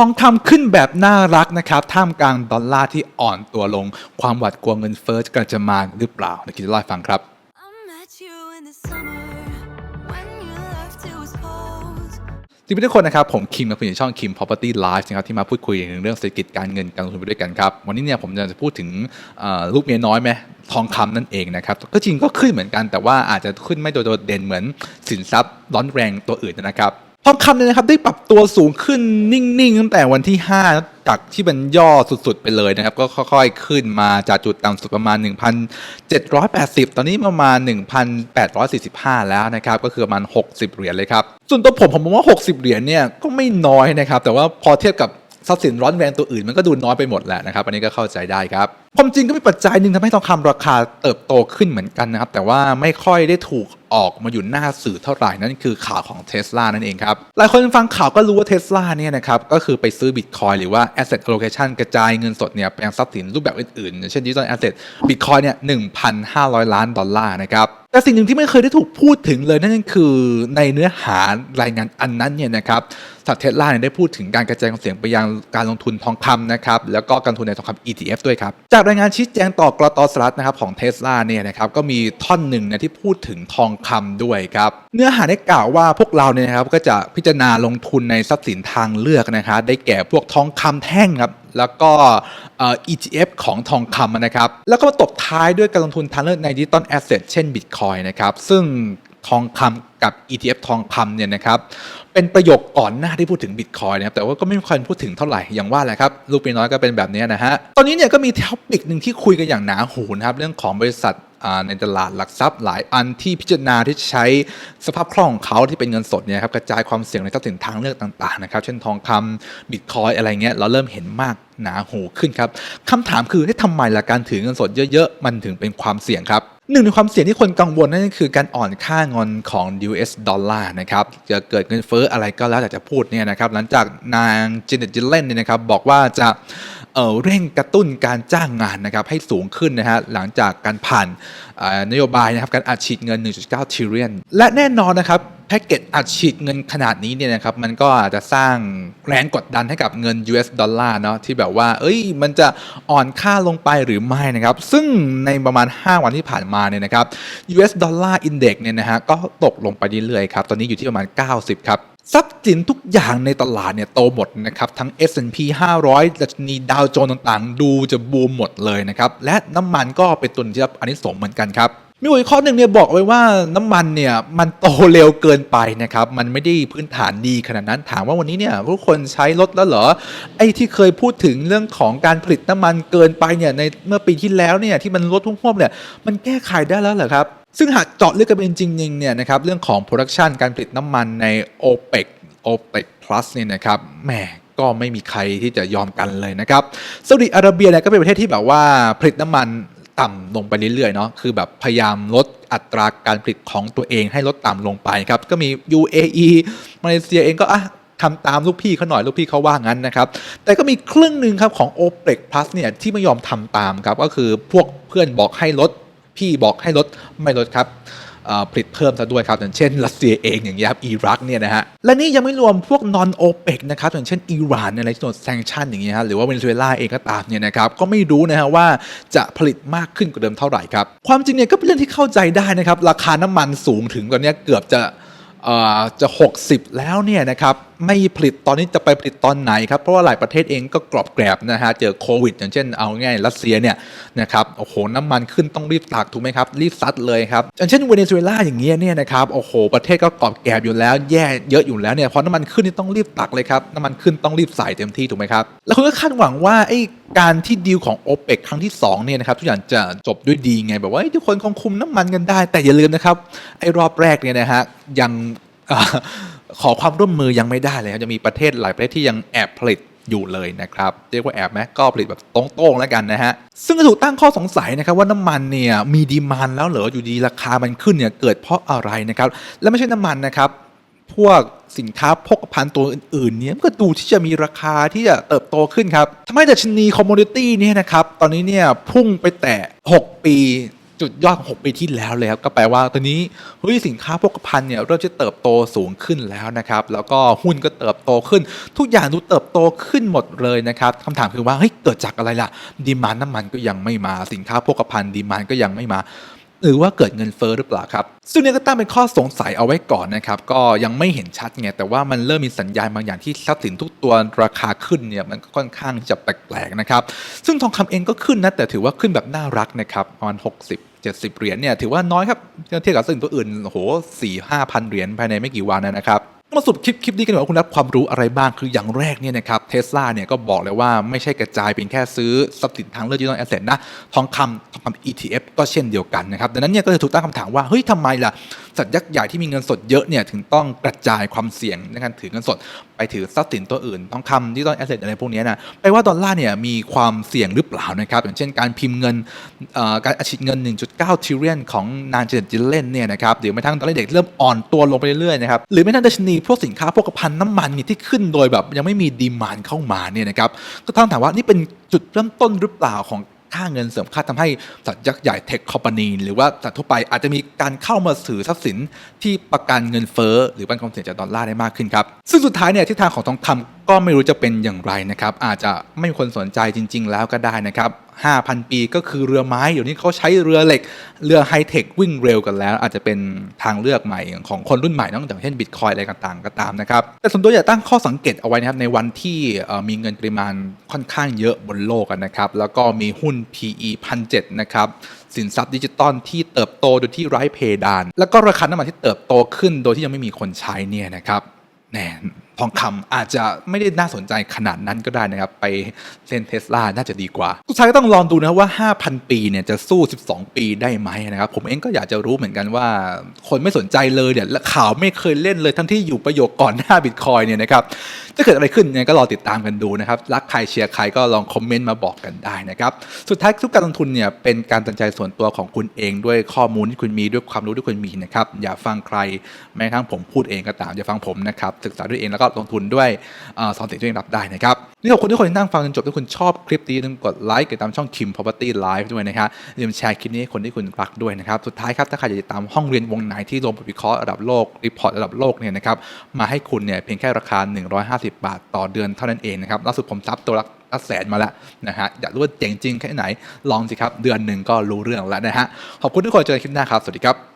ทองคำขึ้นแบบน่ารักนะครับ ท่ามกลางดอลลาร์ที่อ่อนตัวลง ความหวาดกลัวเงินเฟ้อกำลังจะมาหรือเปล่าเดี๋ยวคิดจะเล่าให้ฟังครับ I met you in the summer when you left it was cold. สวัสดีทุกคนนะครับ ผมคิมกับคุณอยู่ช่อง Kim Property Live นะครับที่มาพูดคุยถึงเรื่องเศรษฐกิจการเงินการลงทุนไปด้วยกันครับ วันนี้เนี่ยผมจะพูดถึงเอ่อลูกเมียน้อยไหมทองคำนั่นเองนะครับก็จริงก็ขึ้นเหมือนกันแต่ว่าอาจจะขึ้นไม่โดดเด่นเหมือนสินทรัพย์ร้อนแรงตัวอื่นนะครับ ทองคำเนี่ยนะครับได้ปรับตัวสูงขึ้นนิ่งๆตั้งแต่วันที่ 5 จากที่มันย่อสุดๆไปเลยนะครับ ก็ค่อยๆขึ้นมาจากจุดต่ำสุดประมาณ 1,780 ตอนนี้ประมาณ 1,845 แล้วนะครับ ก็คือประมาณ 60 เหรียญเลยครับ ส่วนตัวผมผมมองว่า 60 เหรียญเนี่ยก็ไม่น้อยนะครับ แต่ว่าพอเทียบกับ ทรัพย์สินร้อนแรงตัวอื่น มันก็ดูน้อยไปหมดแหละนะครับ อันนี้ก็เข้าใจได้ครับความจริงก็มีปัจจัยหนึ่งทำให้ทองคำราคาเติบโตขึ้นเหมือนกันนะครับ แต่ว่าไม่ค่อยได้ถูกออกมาอยู่หน้าสื่อเท่าไหร่นั่นคือข่าวของเท s l a นั่นเองครับ หลายคนฟังข่าวก็รู้ว่าเท s l a เนี่ยนะครับ ก็คือไปซื้อบิตคอยหรือว่า asset allocation กระจายเงินสดเนี่ยไปยังทรัพย์สินรูปแบบอื่นๆ เช่นดิจิตอล asset บิตคอยเนี่ย1,500ล้านดอลลาร์นะครับ แต่สิ่งหนึ่งที่ไม่เคยได้ถูกพูดถึงเลยนั่นก็คือในเนื้อหารายงานอันนั้นเนี่ยนะครับสัตเทสลาเนี่ยได้พูดถึงการกระจายของเสียงไปยังการลงทุนทองคำนะครับแล้วก็การลงทุนในทองคำ ETF ด้วยครับ จากรายงานชี้แจงต่อกรตสลัดนะครับของเทสลาเนี่ยนะครับก็มีท่อนหนึ่งเนี่ยที่พูดถึงทองคำด้วยครับ เนื้อหาได้กล่าวว่าพวกเราเนี่ยนะครับก็จะพิจารณาลงทุนในทรัพย์สินทางเลือกนะครับได้แก่พวกทองคำแท่งครับแล้วก็เอ่อ ETF ของทองคำนะครับ แล้วก็มาตบท้ายด้วยการลงทุนทางเลือกในดิจิตอลแอสเซทเช่นบิตคอยนะครับ ซึ่ง ทองคำกับ ETF ทองคำเนี่ยนะครับเป็นประโยคก่อนหน้าที่พูดถึงบิตคอยนะครับแต่ว่าก็ไม่มีคนพูดถึงเท่าไหร่อย่างว่าแหละครับลูกปีน้อยก็เป็นแบบนี้นะฮะตอนนี้เนี่ยก็มีท็อปิกหนึ่งที่คุยกันอย่างหนาหูนะครับเรื่องของบริษัทในตลาดหลักทรัพย์หลายอันที่พิจารณาที่จะใช้สภาพคล่องของเขาที่เป็นเงินสดเนี่ยครับกระจายความเสี่ยงในทรัพย์สินทางเลือกต่างๆนะครับเช่นทองคำบิตคอยอะไรเงี้ยเราเริ่มเห็นมากหนาหูขึ้นครับคำถามคือที่ทำไมล่ะการถือเงินสดเยอะ ๆ มันถึงเป็นความเสี่ยงครับ หนึ่งในความเสี่ยงที่คนกังวลนั่นก็คือการอ่อนค่าเงินของ US ดอลลาร์นะครับจะเกิดเงินเฟ้ออะไรก็แล้วแต่จะพูดเนี่ยนะครับหลังจากนางเจเน็ตจิเลนเนี่ยนะครับบอกว่าจะเเร่งกระตุ้นการจ้างงานนะครับให้สูงขึ้นนะฮะหลังจากการผ่านนโยบายนะครับการอัดฉีดเงิน 1.9ทริลเลียนและแน่นอนนะครับ แพ็กเกจอัดฉีดเงินขนาดนี้เนี่ยนะครับมันก็อาจจะสร้างแรงกดดันให้กับเงิน US ดอลลาร์เนาะที่แบบว่า เอ้ย มันจะอ่อนค่าลงไปหรือไม่นะครับ ซึ่งในประมาณ 5 วันที่ผ่านมาเนี่ยนะครับ US ดอลลาร์อินเด็กเนี่ยนะฮะก็ตกลงไปเรื่อยๆครับ ตอนนี้อยู่ที่ประมาณ 90 ครับทรัพย์สินทุกอย่างในตลาดเนี่ยโตหมดนะครับ ทั้ง S&P 500ดัชนีดาวโจนส์ต่างๆ ดูจะบูมหมดเลยนะครับ และน้ำมันก็เป็นตัวที่รับอันนี้สงส์เหมือนกันครับ มีหัวข้อหนึ่งเนี่ยบอกไว้ว่าน้ำมันเนี่ยมันโตเร็วเกินไปนะครับมันไม่ได้พื้นฐานดีขนาดนั้นถามว่าวันนี้เนี่ยทุกคนใช้รถแล้วเหรอไอ้ที่เคยพูดถึงเรื่องของการผลิตน้ำมันเกินไปเนี่ยในเมื่อปีที่แล้วเนี่ยที่มันลดทุ่วมๆเนี่ยมันแก้ไขได้แล้วเหรอครับซึ่งหากเจาะลึกกันเป็นจริงๆเนี่ยนะครับเรื่องของ production การผลิตน้ำมันใน OPEC OPEC Plus เนี่ยนะครับแหมก็ไม่มีใครที่จะยอมกันเลยนะครับซาอุดิอาระเบียเนี่ยก็เป็นประเทศที่แบบว่าผลิตน้ำมัน ต่ำลงไปเรื่อยๆเนาะคือแบบพยายามลดอัตราการผลิตของตัวเองให้ลดต่ำลงไปครับ ก็มี UAE มาเลเซียเองก็อะทำตามลูกพี่เขาหน่อยลูกพี่เขาว่างั้นนะครับ แต่ก็มีครึ่งหนึ่งครับของ OPEC Plus เนี่ยที่ไม่ยอมทำตามครับ ก็คือพวกเพื่อนบอกให้ลดพี่บอกให้ลดไม่ลดครับ ผลิตเพิ่มซะด้วยครับอย่างเช่นรัสเซียเองอย่างเงี้ยครับอิรักเนี่ยนะฮะและนี่ยังไม่รวมพวกนอนโอเปกนะครับอย่างเช่นอิหร่านอะไรที่โดนแซงชันอย่างเงี้ยฮะหรือว่าเวเนซุเอลาเองก็ตามเนี่ยนะครับก็ไม่รู้นะฮะว่าจะผลิตมากขึ้นกว่าเดิมเท่าไหร่ครับความจริงเนี่ยก็เป็นเรื่องที่เข้าใจได้นะครับราคาน้ำมันสูงถึงตอนนี้เกือบจะเอ่อจะ 60 แล้วเนี่ยนะครับไม่ผลิตตอนนี้จะไปผลิตตอนไหนครับ เพราะว่าหลายประเทศเองก็กรอบแกรบนะฮะเจอโควิด อย่างเช่นเอาง่ายรัสเซียเนี่ยนะครับโอ้โหน้ำมันขึ้นต้องรีบตักถูกไหมครับรีบซัดเลยครับอย่างเช่นเวเนซุเอลาอย่างเงี้ยเนี่ยนะครับโอ้โหประเทศก็กรอบแกรบอยู่แล้วแย่เยอะอยู่แล้วเนี่ยพอน้ำมันขึ้นนี่ต้องรีบตักเลยครับน้ำมันขึ้นต้องรีบใส่เต็มที่ถูกไหมครับแล้วคุณก็คาดหวังว่าไอ้การที่ดีลของ o p e ปครั้งที่2เนี่ยนะครับทุกอย่างจะจบด้วยดีไงแบบว่าทุกคนคงคุมน้ำมันกันได้ แต่อย่าลืมนะครับไอ้รอบแรกเนี่ยนะฮะยัง ขอความร่วมมือยังไม่ได้เลยครับจะมีประเทศหลายประเทศที่ยังแอบผลิตอยู่เลยนะครับ เรียกว่าแอบไหมก็ผลิตแบบตรงๆแล้วกันนะฮะ ซึ่งก็ถูกตั้งข้อสงสัยนะครับว่าน้ำมันเนี่ยมีดีมานแล้วเหรออยู่ดีราคามันขึ้นเนี่ยเกิดเพราะอะไรนะครับ และไม่ใช่น้ำมันนะครับ พวกสินค้าพกพาตัวอื่นๆเนี่ยมันก็ดูที่จะมีราคาที่จะเติบโตขึ้นครับทำให้ดัชนีคอมมูนิตี้เนี่ยนะครับตอนนี้เนี่ยพุ่งไปแตะ6 ปี จุดยอดของ6ปีที่แล้วเลยครับก็แปลว่าตอนนี้เฮ้ยสินค้าโภคภัณฑ์เนี่ยเริ่มจะเติบโตสูงขึ้นแล้วนะครับ แล้วก็หุ้นก็เติบโตขึ้น ทุกอย่างดูเติบโตขึ้นหมดเลยนะครับคำถามคือว่าเฮ้ยเกิดจากอะไรล่ะดีมานน้ำมันก็ยังไม่มาสินค้าโภคภัณฑ์ดีมานก็ยังไม่มา หรือว่าเกิดเงินเฟ้อหรือเปล่าครับซึ่งเนี่ยก็ตั้งเป็นข้อสงสัยเอาไว้ก่อนนะครับ ก็ยังไม่เห็นชัดไงแต่ว่ามันเริ่มมีสัญญาณบางอย่างที่ทรัพย์สินทุกตัวราคาขึ้นเนี่ยมันก็ค่อนข้างจะแปลกๆนะครับ ซึ่งทองคำเองก็ขึ้นนะแต่ถือว่าขึ้นแบบน่ารักนะครับประมาณ60 70 เหรียญเนี่ยถือว่าน้อยครับเทียบกับสิ่งตัวอื่นโอ้โหสี่ห้าพันเหรียญภายในไม่กี่วันนะครับ มาสรุปคลิปคลิปนี้กันดีกว่าคุณรับความรู้อะไรบ้างคืออย่างแรกเนี่ยนะครับเทสลาเนี่ยก็บอกเลยว่าไม่ใช่กระจายเป็นแค่ซื้อทรัพย์สินทางเลือกดิจิทัลแอสเซทนะทองคำทองคำ ETF ก็เช่นเดียวกันนะครับดังนั้นเนี่ยก็จะถูกตั้งคำถามว่าเฮ้ยทำไมล่ะ สัตว์ยักษ์ใหญ่ที่มีเงินสดเยอะเนี่ยถึงต้องกระจายความเสี่ยงในการถือเงินสด ไปถือทรัพย์สินตัวอื่นทองคำดิจิทัลแอสเซทอะไรพวกนี้นะแปลว่าดอลลาร์เนี่ยมีความเสี่ยงหรือเปล่านะครับ อย่างเช่นการพิมพ์เงินการอัดฉีดเงิน 1.9ทริลเลียนของนานเจเนตจิเลนเนี่ยนะครับหรือแม้กระทั่งตอนเด็กเริ่มอ่อนตัวลงไปเรื่อยๆนะครับหรือแม้กระทั่งดัชนีพวกสินค้าพวกภัณฑ์น้ำมันเนี่ยที่ขึ้นโดยแบบยังไม่มีดีมานเข้ามาเนี่ยนะครับก็ต้องถามว่านี่เป็นจุดเริ่มต้นหรือเปล่าของ ค่าเงินเสริมค่าทำให้สัตว์ยักษ์ใหญ่เทคคอมพานีหรือว่าสัตว์ทั่วไปอาจจะมีการเข้ามาสื่อทรัพย์สินที่ประกันเงินเฟ้อหรือปันความเสี่ยงจากดอลลาร์ได้มากขึ้นครับ ซึ่งสุดท้ายเนี่ยทิศทางของทองคำก็ไม่รู้จะเป็นอย่างไรนะครับอาจจะไม่มีคนสนใจจริง ๆ แล้วก็ได้นะครับ 5,000 ปีก็คือเรือไม้เดี๋ยวนี้เขาใช้เรือเหล็ก เรือไฮเทควิ่งเร็วกันแล้ว อาจจะเป็นทางเลือกใหม่ของคนรุ่นใหม่นอกจากเช่นบิตคอยอะไรต่างๆก็ตามนะครับ แต่ส่วนตัวอยากตั้งข้อสังเกตเอาไว้นะครับในวันที่มีเงินปริมาณค่อนข้างเยอะบนโลกนนะครับ แล้วก็มีหุ้น PE 1,700นะครับสินทรัพย์ดิจิตอลที่เติบโตโดยที่ไร้เพดาน แล้วก็ราคาน้ำมันที่เติบโตขึ้นโดยที่ยังไม่มีคนใช้เนี่ยนะครับแน่ ทองคำอาจจะไม่ได้น่าสนใจขนาดนั้นก็ได้นะครับ ไปเล่นเทสลาน่าจะดีกว่าทุกท่ายก็ต้องลองดูนะว่า 5,000 ปีเนี่ยจะสู้ 12 ปีได้ไหมนะครับ ผมเองก็อยากจะรู้เหมือนกันว่า คนไม่สนใจเลยเนี่ยและข่าวไม่เคยเล่นเลยทั้งที่อยู่ประโยคก่อนหน้าบิตคอยเนี่ยนะครับ จะเกิดอะไรขึ้นเนี่ยก็รอติดตามกันดูนะครับ รักใครเชียร์ใครก็ลองคอมเมนต์มาบอกกันได้นะครับ สุดท้ายทุกการลงทุนเนี่ยเป็นการตัดใจส่วนตัวของคุณเองด้วยข้อมูลที่คุณมีด้วยความรู้ที่คุณมีนะครับอย่าฟังใครแม้กระทั่งผมพูดเองก็ตามอย่าฟังผมนะครับศึกษาด้วยเองแล้วก็ลงทุนด้วยอสอนสิ่งที่ตัวเองรับได้นะครับนี่ขอบคุณทุกคนที่นั่งฟังจนจบถ้าคุณชอบคลิปนี้อย่าลืมกดไลค์กดติดตามช่อง Kim Property Live ด้วยนะครับอย่าลืมแชร์คลิปนี้ให้คนที่คุณรักด้วยนะครับสุดท้ายครับถ้าใครอยากติดตามห้องเรียนวงไหนที่รวมบทวิเคราะห์ระดับโลกรีพอร์ตระดับโลกเนี่ยนะครับมาให้คุณเนี่ยเพียงแค่ราคา 150บาทต่อเดือนเท่านั้นเองนะครับล่าสุดผมซับตัวละละแสนมาแล้วนะฮะ อยากรู้ว่าเจ๋งจริงแค่ไหน ลองสิครับ เดือนหนึ่งก็รู้เรื่องแล้วนะฮะ ขอบคุณทุกคนเจอกันคลิปหน้าครับ สวัสดีครับ